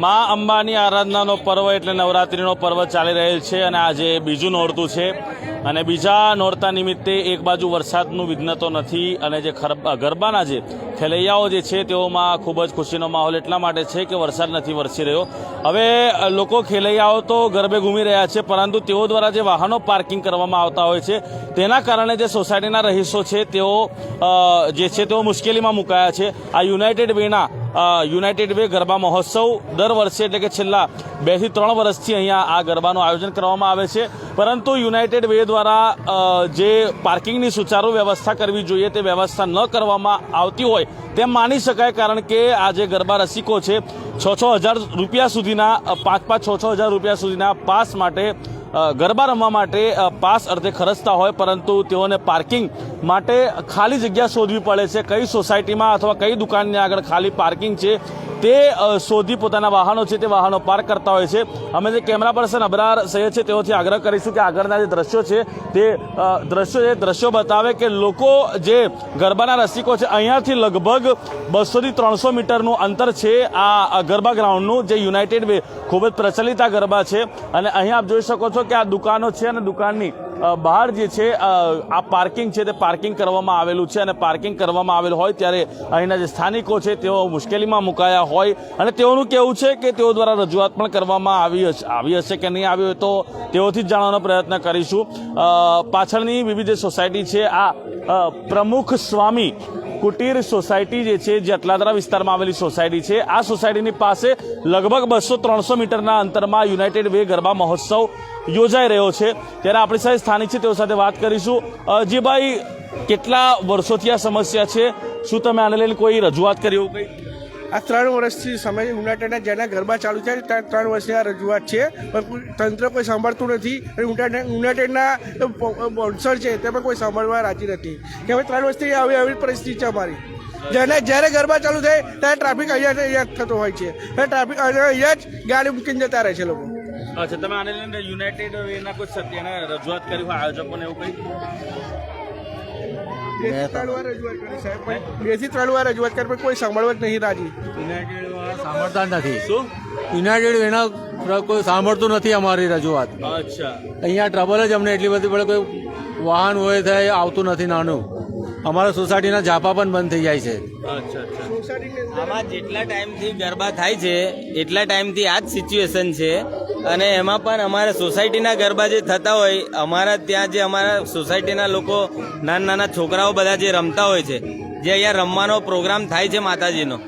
મા અંબાની આરાધનાનો પર્વ એટલે નવરાત્રિનો પર્વ ચાલી રહેલ છે અને આજે બીજું નોરતું છે. અને બીજા નોરતા નિમિત્તે એક બાજુ વરસાદનું વિઘ્ન તો નથી અને જે ગરબાના જે ખેલૈયાઓ જે છે તેઓમાં ખૂબ જ ખુશીનો માહોલ એટલા માટે છે કે વરસાદ નથી વરસી રહ્યો. હવે લોકો ખેલૈયાઓ તો ગરબે ઘૂમી રહ્યા છે, પરંતુ તેઓ દ્વારા જે વાહનો પાર્કિંગ કરવામાં આવતા હોય છે, તેના કારણે જે સોસાયટીના રહીશો છે તેઓ જે છે તેઓ મુશ્કેલીમાં મુકાયા છે. આ યુનાઇટેડ વેના યુનાઇટેડ વે ગરબા મહોત્સવ દર વર્ષે એટલે કે છેલ્લા બેથી ત્રણ વર્ષથી અહીંયા આ ગરબાનું આયોજન કરવામાં આવે છે. પરંતુ યુનાઇટેડ વે દ્વારા જે પાર્કિંગની સુચારુ વ્યવસ્થા કરવી જોઈએ તે વ્યવસ્થા ન કરવામાં આવતી હોય તેમ માની શકાય કારણ કે આ જે ગરબા રસિકો છે છ છ હજાર રૂપિયા સુધીના પાંચ પાંચ છ છ હજાર રૂપિયા સુધીના પાસ માટે ગરબા રમવા માટે પાસ અર્ધે ખર્ચતા હોય, પરંતુ તેઓને પાર્કિંગ માટે ખાલી જગ્યા શોધવી પડે છે. કઈ સોસાયટીમાં અથવા કઈ દુકાનની આગળ ખાલી પાર્કિંગ છે, તે શોધી પોતાના વાહનો છે, તે વાહનો પાર્ક કરતા હોય છે. અમે જે કેમેરા પર્સન અબરાર સૈયદ છે, તેઓથી આગ્રહ કરીશું કે આગળના જે દ્રશ્યો છે, તે દ્રશ્યો છે દ્રશ્યો બતાવે કે લોકો જે ગરબાના રસિકો છે, અહીંયાથી લગભગ બસોથી ત્રણસો મીટરનું અંતર છે આ ગરબા ગ્રાઉન્ડનું, જે યુનાઇટેડ વે ખૂબ જ પ્રચલિત આ ગરબા છે. અને અહીં આપ જોઈ શકો છો કે આ દુકાનો છે અને દુકાનની બહાર જે છે આ પાર્કિંગ છે તે પાર્કિંગ કરવામાં આવેલું છે અને પાર્કિંગ કરવામાં આવેલું હોય ત્યારે અહીંના જે સ્થાનિકો છે તેઓ મુશ્કેલીમાં મુકાયા હોય અને તેઓનું કહેવું છે કે તેઓ દ્વારા રજૂઆત પણ કરવામાં આવી આવી હશે કે નહીં આવી હોય તો તેઓથી જ જાણવાનો પ્રયત્ન કરીશું. પાછળની વિવિધ સોસાયટી છે, આ પ્રમુખ સ્વામી કુટીર સોસાયટી જે છે જે અટલાદરા વિસ્તારમાં આવેલી સોસાયટી છે આ સોસાયટીની પાસે લગભગ બસો ત્રણસો મીટરના અંતરમાં યુનાઇટેડ વે ગરબા મહોત્સવ યોજાઈ રહ્યો છે. ત્યારે આપણી સાથે સ્થાનિક છે તેઓ સાથે વાત કરીશું. અ, ભાઈ કેટલા વર્ષોથી આ સમસ્યા છે? શું તમે આને લઈને કોઈ રજૂઆત કરી એવું કંઈ? આ ત્રણ વર્ષથી સમય યુનાઇટેડના જેના ગરબા ચાલુ છે ત્યાં ત્રણ વર્ષની આ રજૂઆત છે. પણ તંત્ર કોઈ સાંભળતું નથી અને યુનાઇટેડના બોન્સર છે, તે પણ કોઈ સાંભળવા રાજી નથી. કે હવે ત્રણ વર્ષથી આવી આવી પરિસ્થિતિ છે અમારી. જેને જ્યારે ગરબા ચાલુ થાય, ત્યારે ટ્રાફિક અહીંયા અહીંયા થતો હોય છે. અને ટ્રાફિક અહીંયા જ ગાડી મૂકીને જતા રહે છે લોકો. અચ્છા, તમે આને લઈને યુનાઇટેડ એના કોઈ રજૂઆત કરી હોય, આયોજકોને એવું કંઈ? બેથી ત્રણ વાર રજૂઆત કરી સાહેબ. પણ બેથી ત્રણ વાર રજૂઆત કરી પણ કોઈ સાંભળવા જ નહીં રાજી. સાંભળતા જ નથી. શું? યુનાઇટેડ એના કોઈ સાંભળતું નથી અમારી રજૂઆત. અચ્છા. અહીંયા ટ્રબલ જ અમને એટલી બધી પડે કોઈ વાહન હોય થાય આવતું નથી નાનું. અમારા સોસાયટીના ઝાપા પણ બંધ થઈ જાય છે. અચ્છા અચ્છા. આમાં જેટલા ટાઈમથી ગરબા થાય છે એટલા ટાઈમથી આ જ સિચ્યુએશન છે. અને એમાં પણ અમારા સોસાયટીના ગરબા જે થતા હોય અમારા ત્યાં જે અમારા સોસાયટીના લોકો નાના નાના છોકરાઓ બધા જે રમતા હોય છે જે અહીંયા રમવાનો પ્રોગ્રામ થાય છે માતાજીનો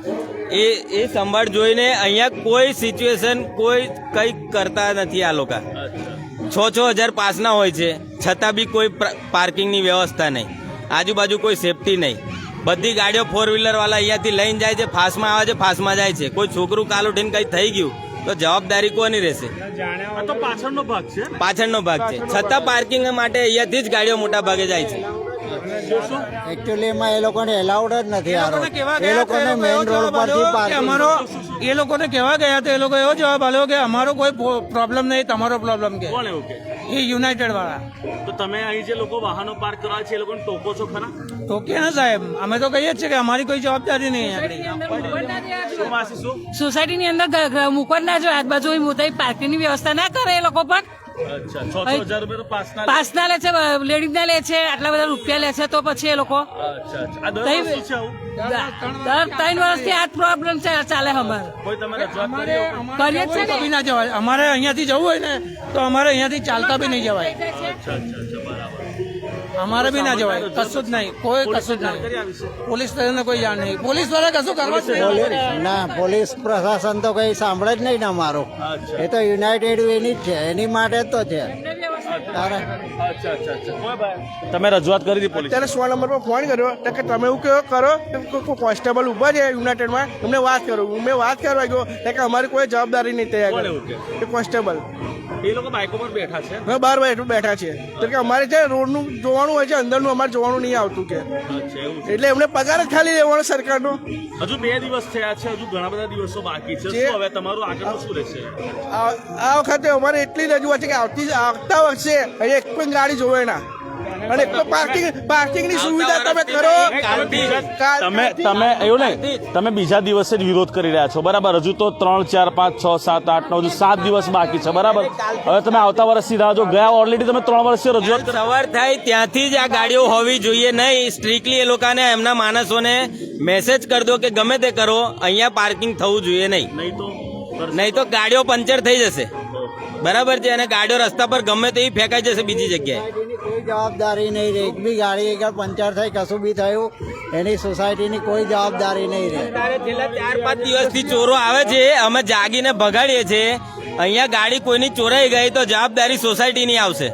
એ એ સંભાળ જોઈને અહીંયા કોઈ સિચ્યુએશન કોઈ કંઈ કરતા નથી આ લોકો. છ છ હજાર પાસના હોય છે છતાં બી કોઈ પાર્કિંગની વ્યવસ્થા નહીં. આજુબાજુ કોઈ સેફટી નહીં. બધી ગાડીઓ ફોર વ્હીલર વાળા અહીંયાથી લઈને જાય છે ફાસ્ટમાં આવે છે ફાસ્ટમાં જાય છે. કોઈ છોકરું કાલ ઉઠીને કંઈ થઈ ગયું તો જવાબદારી કોની રહેશે? પાછળનો ભાગ છે પાછળનો ભાગ છે. છતાં પાર્કિંગ માટે અહીંયાથી જ ગાડીઓ મોટા ભાગે જાય છે. એકચ્યુઅલી એમાં એ લોકોને એલાઉડ જ નથી આ એ લોકોને મેઇન રોડ પરથી પાર્કિંગ અમારો એ લોકોને કહેવા ગયા તો એ લોકો એવો જવાબ આપ્યો કે અમારો કોઈ પ્રોબ્લેમ નહીં તમારો પ્રોબ્લેમ કે. કોણ એવું કે? એ યુનાઇટેડ વાળા. તો તમે અહીં જે લોકો વાહનો પાર્ક કરવા છે એ લોકોને ટોકો છો ખરા? કે ને સાહેબ અમે તો કહીએ જ છે કે અમારી કોઈ જવાબદારી નહીં સોસાયટીની અંદર મૂકવા જ. ના જો. આજુબાજુ પાર્કિંગ પાર્કિંગની વ્યવસ્થા ના કરે એ લોકો પણ. પાસના લે. છે લેડીઝ ના લે છે આટલા બધા રૂપિયા લે છે તો પછી એ લોકો. દર ત્રણ વર્ષથી આ પ્રોબ્લેમ છે ચાલે અમારે? કરીએ છે ને. ના જવાય. અમારે અહીંયાથી જવું હોય ને તો અમારે અહીંયાથી ચાલતા બી નહીં જવાય. અમારે બી ના જવાય. કશું જ નહીં. કોઈ કશું જ નહીં. પોલીસ તરફને કોઈ જાણ નહીં. પોલીસ દ્વારા કશું કરવા જ નહીં. ના પોલીસ પ્રશાસન તો કઈ સાંભળે જ નહીં ને અમારું. એ તો યુનાઇટેડ વેની જ છે. એની માટે જ તો છે. તમે રજૂઆત કરી હતી પોલીસ ત્યારે સો નંબર પર ફોન કર્યો કે તમે એવું કયો કરો કોન્સ્ટેબલ ઊભા છે યુનાઇટેડમાં? એમને વાત કરો. મેં વાત કરવા ગયો. કે અમારી કોઈ જવાબદારી નહીં તૈયાર? કે કોન્સ્ટેબલ. એ લોકો બાઇકો પર બેઠા છે. બાર બેઠા તો કે અમારે છે રોડનું જોવાનું હોય છે અંદરનું અમારે જોવાનું નહીં આવતું કે. એટલે એમને પગાર જ ખાલી લેવાનો સરકારનો. હજુ બે દિવસ થયા છે હજુ ઘણા બધા દિવસો બાકી છે. શું હવે તમારું આગળ શું રહેશે? આ આ વખતે અમારે એટલી રજૂઆત છે કે આવતી આવતા વખતે એક પણ ગાડી જોવે ના. અને એક પાર્કિંગ પાર્કિંગની સુવિધા તમે કરો. તમે તમે એવું નહીં. તમે બીજા દિવસે જ વિરોધ કરી રહ્યા છો. બરાબર? હજુ તો ત્રણ ચાર પાંચ છ સાત આઠ નવ હજુ સાત દિવસ બાકી છે. બરાબર? હવે તમે આવતા વર્ષથી રાહ જો ગયા ઓલરેડી તમે ત્રણ વર્ષથી રજૂઆત સવાર થાય ત્યાંથી જ આ ગાડીઓ હોવી જોઈએ. નહીં સ્ટ્રિક્ટલી એ લોકોને એમના માણસોને મેસેજ કરી દો કે ગમે તે કરો. અહીંયા પાર્કિંગ થવું જોઈએ નહીં. નહીં તો ગાડીઓ પંચર થઈ જશે. બરાબર છે અને ગાડીઓ રસ્તા પર ગમે તેવી ફેંકાઈ જશે બીજી જગ્યાએ. કોઈ જવાબદારી નહીં રહે. એક બી ગાડી એક પંચર થઈ કશું બી થયું એની સોસાયટીની કોઈ જવાબદારી નહીં રહે. છેલ્લા ચાર પાંચ દિવસથી ચોરો આવે છે અમે જાગીને ભગાડીએ છીએ. અહીંયા ગાડી કોઈની ચોરાઈ ગઈ તો જવાબદારી સોસાયટીની આવશે.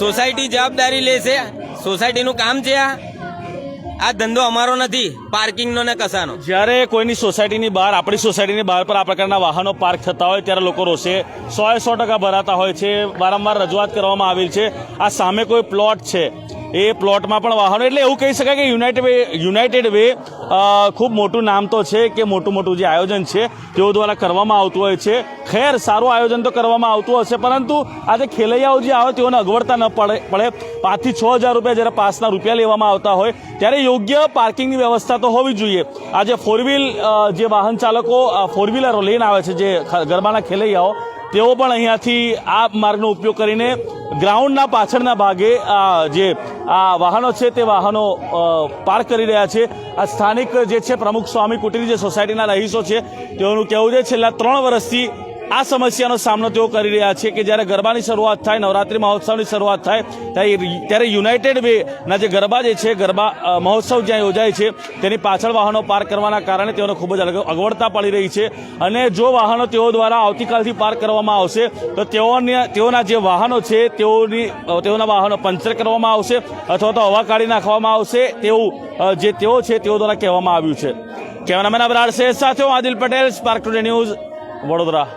સોસાયટી જવાબદારી લેશે. સોસાયટીનું કામ છે આ. આ ધંધો અમારો નથી, પાર્કિંગનો ને કસાનો જ્યારે કોઈની સોસાયટીની બહાર, આપણી સોસાયટીની બહાર પર આ પ્રકારના વાહનો પાર્ક થતા હોય, ત્યારે લોકો રોષે સો સો ટકા ભરાતા હોય છે. વારંવાર રજૂઆત કરવામાં આવેલ છે. આ સામે કોઈ પ્લોટ છે. એ પ્લોટમાં પણ વાહનો, એટલે એવું કહી શકાય કે યુનાઇટેડ વે યુનાઇટેડ વે ખૂબ મોટું નામ તો છે કે મોટું મોટું જે આયોજન છે તેઓ દ્વારા કરવામાં આવતું હોય છે. ખેર, સારું આયોજન તો કરવામાં આવતું હશે, પરંતુ આજે ખેલૈયાઓ જે આવે તેઓને અગવડતા ન પડે પડે. પાંચથી છ હજાર રૂપિયા જ્યારે પાસના રૂપિયા લેવામાં આવતા હોય, ત્યારે યોગ્ય પાર્કિંગની વ્યવસ્થા તો હોવી જોઈએ. આજે ફોર વ્હીલ જે વાહન ચાલકો ફોર વ્હીલરો લઈને આવે છે જે ગરબાના ખેલૈયાઓ તેઓ પણ અહીંયાથી આ માર્ગનો ઉપયોગ કરીને ગ્રાઉન્ડના પાછળના ભાગે આ જે આ વાહનો છે તે વાહનો પાર્ક કરી રહ્યા છે. આ સ્થાનિક જે છે પ્રમુખ સ્વામી કુટીર જે સોસાયટીના રહીશો છે, તેઓનું કહેવું છે, છેલ્લા ત્રણ વર્ષથી આ સમસ્યાનો સામનો તેઓ કરી રહ્યા છે કે જ્યારે ગરબાની શરૂઆત થાય, નવરાત્રિ મહોત્સવની શરૂઆત થાય, ત્યારે યુનાઇટેડ વે ના જે ગરબા જે છે, ગરબા મહોત્સવ જ્યાં યોજાય છે, તેની પાછળ વાહનો પાર્ક કરવાના કારણે તેઓને ખૂબ જ અગ- અગવડતા પડી રહી છે. અને જો વાહનો તેઓ દ્વારા આવતીકાલથી પાર્ક કરવામાં આવશે, તો તેઓને, તેઓના જે વાહનો છે, તેઓની તેઓના વાહનો પંચર કરવામાં આવશે અથવા તો હવા કાઢી નાખવામાં આવશે તેવું જે તેઓ છે, તેઓ દ્વારા કહેવામાં આવ્યું છે. કેમેરામેન અબરાર શેખ સાથે હું Adil Patel Spark Today News Vadodara